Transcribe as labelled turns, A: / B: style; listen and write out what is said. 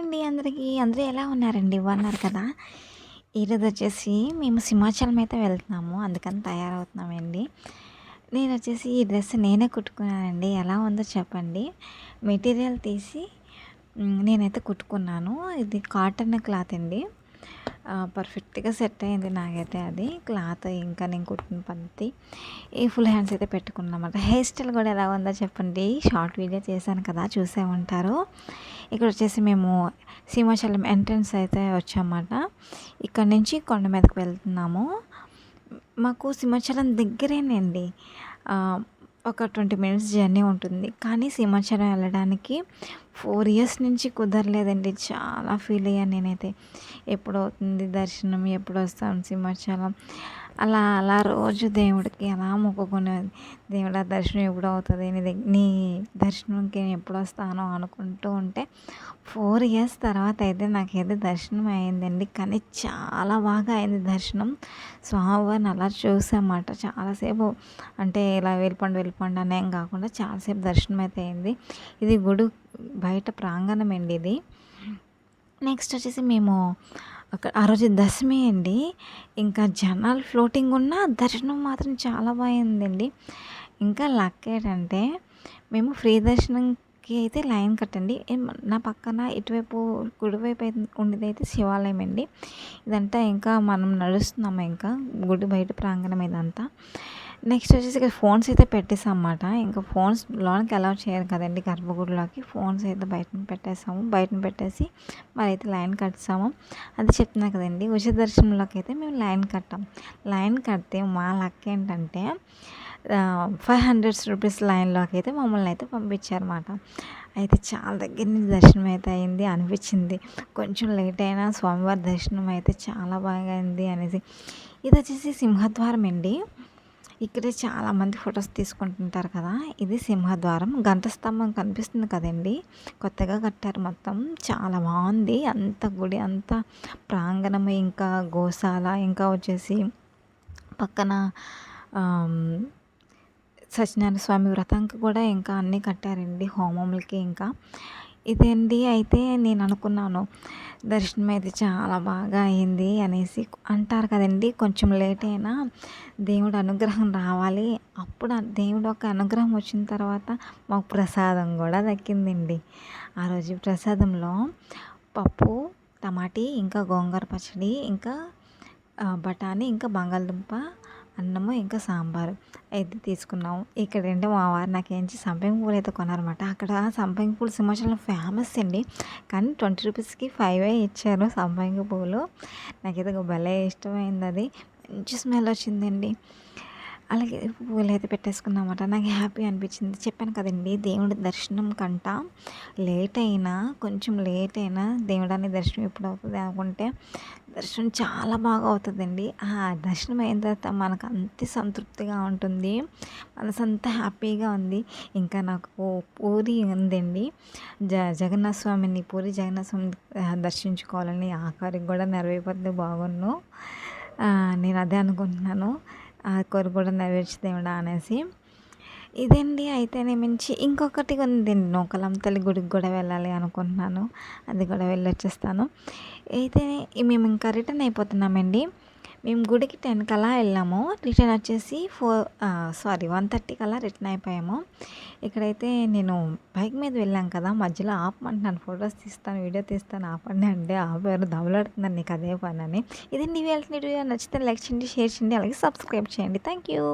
A: అండి అందరికీ? అందరూ ఎలా ఉన్నారండి? బాగున్నారు కదా? ఈరోజు వచ్చేసి మేము సింహాచలం అయితే వెళ్తున్నాము. అందుకని తయారవుతున్నామండి. నేను వచ్చేసి ఈ డ్రెస్ నేనే కుట్టుకున్నానండి. ఎలా ఉందో చెప్పండి. మెటీరియల్ తీసి నేనైతే కుట్టుకున్నాను. ఇది కాటన్ క్లాత్ అండి. పర్ఫెక్ట్గా సెట్ అయింది నాకైతే అది. క్లాత్ ఇంకా నేను కుట్టిన పద్ధతి ఈ ఫుల్ హ్యాండ్స్ అయితే పెట్టుకున్నమాట హెయిర్ స్టైల్ కూడా ఎలా ఉందో చెప్పండి. షార్ట్ వీడియో చేశాను కదా చూసే ఉంటారు. ఇక్కడ వచ్చేసి మేము సింహాచలం ఎంట్రన్స్ అయితే వచ్చామన్నమాట. ఇక్కడ నుంచి కొండ మీదకి వెళ్తున్నాము. మాకు సింహాచలం దగ్గరేనండి. ఒక ట్వంటీ మినిట్స్ జర్నీ ఉంటుంది. కానీ సింహాచలం వెళ్ళడానికి ఫోర్ ఇయర్స్ నుంచి కుదరలేదండి. చాలా ఫీల్ అయ్యాను నేనైతే. ఎప్పుడు అవుతుంది దర్శనం? ఎప్పుడు వస్తాం సింహాచలం అలా అలా రోజు దేవుడికి అలా మొక్కుకునేది దేవుడా దర్శనం ఎప్పుడు అవుతుంది? నీ దగ్గర నీ దర్శనంకి నేను ఎప్పుడు వస్తానో అనుకుంటూ ఉంటే ఫోర్ ఇయర్స్ తర్వాత అయితే నాకైతే దర్శనం అయిందండి. కానీ చాలా బాగా అయింది దర్శనం. స్వామివారిని అలా చూసామాట చాలాసేపు అంటే ఇలా వెళ్ళిపోండి వెళ్ళిపోండి అనేం కాకుండా చాలాసేపు దర్శనం అయితే అయింది. ఇది గుడి బయట ప్రాంగణం అండి ఇది. నెక్స్ట్ వచ్చేసి మేము అక్కడ ఆ రోజు దశమి అండి. ఇంకా జనాలు ఫ్లోటింగ్ ఉన్న దర్శనం మాత్రం చాలా బాగుందండి ఇంకా లక్ ఏంటంటే మేము ఫ్రీ దర్శనంకి అయితే లైన్ కట్టండి. నా పక్కన ఇటువైపు కుడివైపు ఉండేది అయితే శివాలయం అండి. ఇదంతా ఇంకా మనం నడుస్తున్నాము ఇంకా గుడి బయట ప్రాంగణం ఇదంతా. నెక్స్ట్ వచ్చేసి ఇక్కడ ఫోన్స్ అయితే పెట్టేసామన్నమాట. ఇంకా ఫోన్స్ లోనికి అలౌ చేయరు కదండి గర్భగుడిలోకి. ఫోన్స్ అయితే బయటను పెట్టేసాము. బయట పెట్టేసి మరి అయితే లైన్ కట్టాము అది చెప్తున్నా కదండి ఉచిత దర్శనంలోకి అయితే మేము లైన్ కట్టాం. లైన్ కడితే మా లక్ ఏంటంటే ఫైవ్ హండ్రెడ్ రూపీస్ లైన్లోకి అయితే మమ్మల్ని అయితే పంపించారన్నమాట. అయితే చాలా దగ్గర నుంచి దర్శనం అయితే అయింది అనిపించింది. కొంచెం లేట్ అయినా స్వామివారి దర్శనం అయితే చాలా బాగా అయింది అనేసి. ఇది వచ్చేసి సింహద్వారం అండి. ఇక్కడే చాలామంది ఫొటోస్ తీసుకుంటుంటారు కదా. ఇది సింహద్వారం. గంట స్తంభం కనిపిస్తుంది కదండి. కొత్తగా కట్టారు మొత్తం. చాలా బాగుంది. అంత గుడి అంత ప్రాంగణం ఇంకా గోశాల ఇంకా వచ్చేసి పక్కన సత్యనారాయణ స్వామి వ్రతంకి కూడా ఇంకా అన్నీ కట్టారండి హోమములకి ఇంకా. ఇదేంటి అయితే నేను అనుకున్నాను దర్శనం అయితే చాలా బాగా అయింది అనేసి అంటారు కదండి. కొంచెం లేట్ అయినా దేవుడు అనుగ్రహం రావాలి. అప్పుడు దేవుడు ఒక అనుగ్రహం వచ్చిన తర్వాత మాకు ప్రసాదం కూడా దక్కిందండి. ఆ రోజు ప్రసాదంలో పప్పు టమాటీ ఇంకా గోంగూర పచ్చడి ఇంకా బఠానీ ఇంకా బంగాళదుంప అన్నము ఇంకా సాంబారు. అయితే తీసుకున్నాము. ఇక్కడ ఏంటో మా వారు నాకేంచి సంపంగి పూలు అయితే కొన్నారన్నమాట. అక్కడ సంపంగి పూలు సింహాచలం ఫేమస్ అండి. కానీ ట్వంటీ రూపీస్కి ఫైవ్ ఇచ్చారు సంపంగి పూలు. నాకైతే భలే ఇష్టమైంది అది. మంచి స్మెల్ వచ్చిందండి. అలాగే పూలు అయితే పెట్టేసుకున్నమాట. నాకు హ్యాపీ అనిపించింది. చెప్పాను కదండి దేవుడి దర్శనం కంట లేట్ అయినా కొంచెం లేట్ అయినా దేవుడాన్ని దర్శనం ఎప్పుడు అవుతుంది అనుకుంటే దర్శనం చాలా బాగా అవుతుందండి. ఆ దర్శనం అయిన తర్వాత మనకు అంతే సంతృప్తిగా ఉంటుంది. మనసు అంత హ్యాపీగా ఉంది. ఇంకా నాకు పూరి ఉందండి. జ జగన్నాథ స్వామిని పూరి జగన్నాథ స్వామిని దర్శించుకోవాలని ఆఖరికి కూడా నెరవేరిపోతే బాగున్ను. నేను అదే అనుకుంటున్నాను. ఆ కోరిక కూడా నెరవేర్చుదేమిడా అనేసి ఇదండి అయితేనే మించి ఇంకొకటి ఉంది. నూకలం తల్లి గుడికి కూడా వెళ్ళాలి అనుకుంటున్నాను. అది కూడా వెళ్ళొచ్చేస్తాను. అయితే మేము ఇంకా రిటర్న్ అయిపోతున్నామండి. మేము గుడికి టెన్ కల్లా వెళ్ళాము. రిటర్న్ వచ్చేసి ఫోర్ సారీ వన్ థర్టీ కల్లా రిటర్న్ అయిపోయాము. ఇక్కడైతే నేను బైక్ మీద వెళ్ళాం కదా మధ్యలో ఆపమంటున్నాను ఫొటోస్ తీస్తాను వీడియో తీస్తాను ఆపండి అంటే ఆపారు దవలాడుతున్నాను నీకు అదే పని అని. ఇది నీ వెళ్తున్న వీడియో నచ్చితే లైక్ చేయండి షేర్ చేయండి అలాగే సబ్స్క్రైబ్ చేయండి. Thank you.